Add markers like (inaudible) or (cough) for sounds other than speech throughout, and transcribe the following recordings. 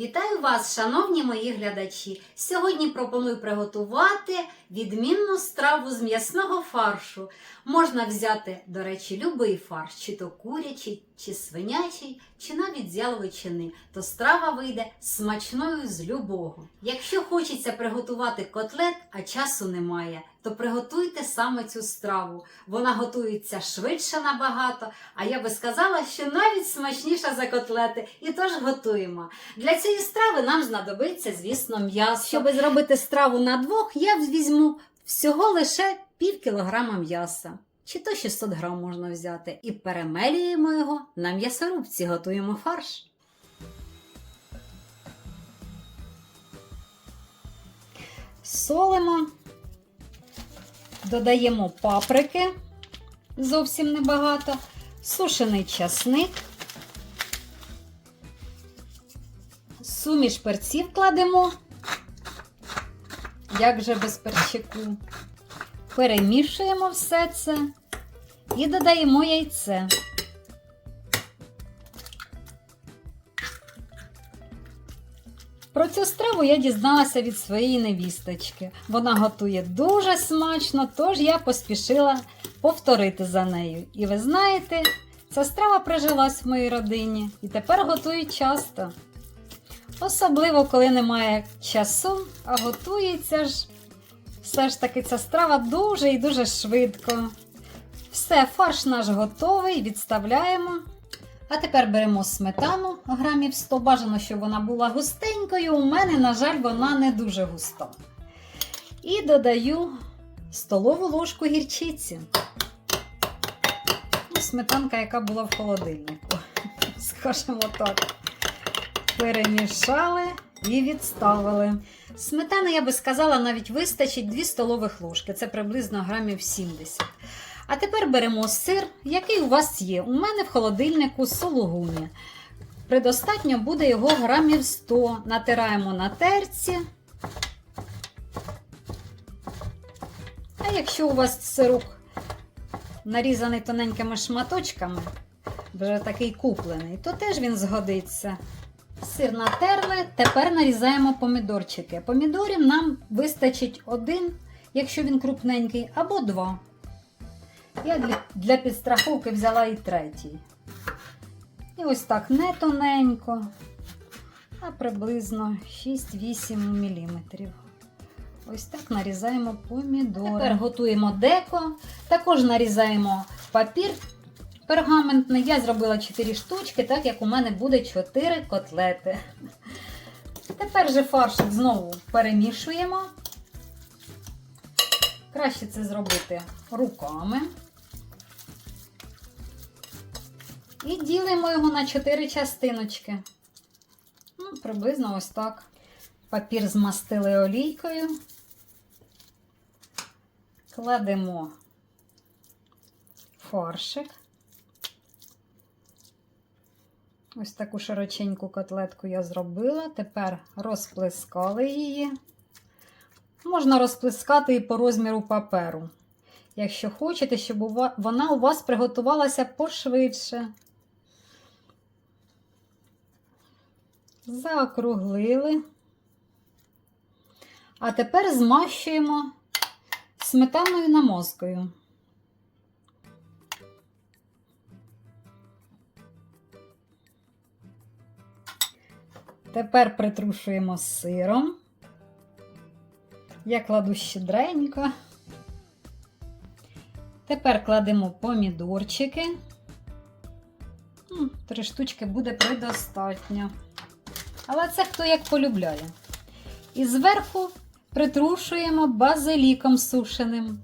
Вітаю вас, шановні мої глядачі! Сьогодні пропоную приготувати відмінну страву з м'ясного фаршу. Можна взяти, до речі, любий фарш, чи то курячий, чи свинячий, чи навіть з яловичини, то страва вийде смачною з любого. Якщо хочеться приготувати котлет, а часу немає, то приготуйте саме цю страву. Вона готується швидше набагато, а я би сказала, що навіть смачніша за котлети. І тож готуємо. Для цієї страви нам знадобиться, звісно, м'ясо. Щоб зробити страву на двох, я візьму всього лише пів кілограма м'яса. Чи то 600 грам можна взяти, і перемелюємо його на м'ясорубці, готуємо фарш. Солимо, додаємо паприки, зовсім небагато, сушений часник, суміш перців кладемо, як же без перчику. Перемішуємо все це і додаємо яйце. Про цю страву я дізналася від своєї невісточки. Вона готує дуже смачно, тож я поспішила повторити за нею. І ви знаєте, ця страва прижилась в моїй родині і тепер готують часто. Особливо, коли немає часу, а готується ж все ж таки ця страва дуже і дуже швидко. Все, фарш наш готовий, відставляємо. А тепер беремо сметану грамів 100. Бажано, щоб вона була густенькою. У мене, на жаль, вона не дуже густа. І додаю столову ложку гірчиці. Ну, Сметанка, яка була в холодильнику. (laughs) Скажемо так. Перемішали і відставили. Сметани, я би сказала, навіть вистачить 2 столових ложки. Це приблизно грамів 70. А тепер беремо сир, який у вас є. У мене в холодильнику сологуні. Предостатньо буде його грамів 100. Натираємо на терці. А якщо у вас сирок нарізаний тоненькими шматочками, вже такий куплений, то теж він згодиться. Сир натерли, тепер нарізаємо помідорчики. Помідорів нам вистачить один, якщо він крупненький, або два. Я для, для підстраховки взяла і третій. І ось так не тоненько, а приблизно 6-8 мм. Ось так нарізаємо помідори. Тепер готуємо деко, також нарізаємо папір пергаментний. Я зробила 4 штучки, так як у мене буде 4 котлети. Тепер же фаршик знову перемішуємо. Краще це зробити руками. І ділимо його на 4 частиночки. Ну, приблизно ось так. Папір змастили олійкою. Кладемо фаршик. Ось таку широченьку котлетку я зробила. Тепер розплескали її. Можна розплескати і по розміру паперу. Якщо хочете, щоб вона у вас приготувалася пошвидше. Заокруглили. А тепер змащуємо сметаною намазкою. Тепер притрушуємо сиром. Я кладу щедренько. Тепер кладемо помідорчики. Три штучки буде предостатньо. Але це хто як полюбляє. І зверху притрушуємо базиліком сушеним.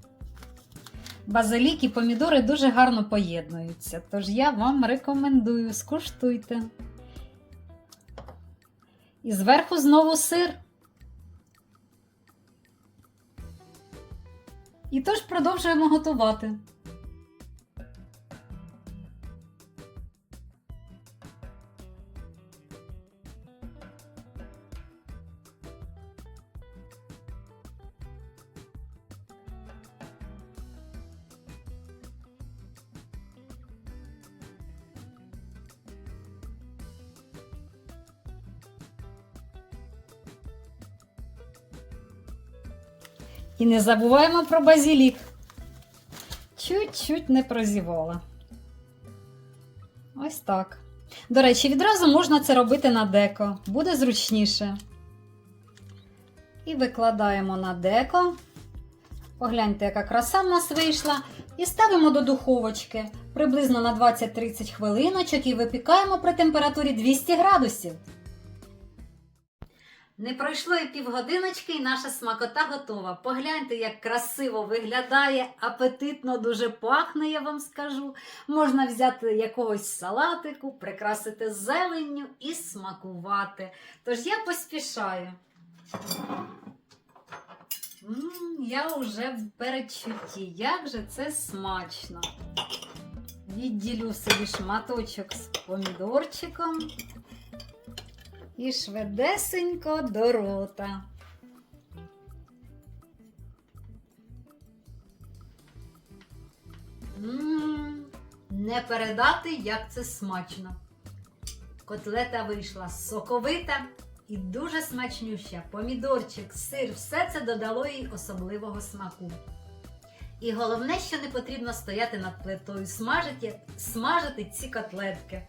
Базилік і помідори дуже гарно поєднуються. Тож я вам рекомендую, скуштуйте. І зверху знову сир. І тож продовжуємо готувати. І не забуваємо про базілік. Чуть-чуть не прозівала. Ось так. До речі, відразу можна це робити на деко, буде зручніше. І викладаємо на деко. Погляньте, яка краса в нас вийшла. І ставимо до духовочки приблизно на 20-30 хвилиночок і випікаємо при температурі 200 градусів. Не пройшло і півгодиночки, і наша смакота готова. Погляньте, як красиво виглядає, апетитно дуже пахне, я вам скажу. Можна взяти якогось салатику, прикрасити зеленню і смакувати. Тож я поспішаю. М, я вже в передчутті. Як же це смачно. Відділю собі шматочок з помідорчиком і швидесенько до рота. М, Не передати, як це смачно. Котлета вийшла соковита і дуже смачнюща. Помідорчик, сир, все це додало їй особливого смаку. І головне, що не потрібно стояти над плитою, смажити, смажити ці котлетки.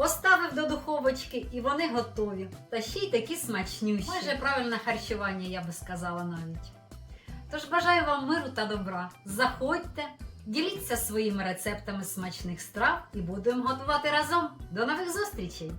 Поставив до духовочки і вони готові. Та ще й такі смачнющі. Майже правильне харчування, я би сказала навіть. Тож бажаю вам миру та добра. Заходьте, діліться своїми рецептами смачних страв і будемо готувати разом. До нових зустрічей!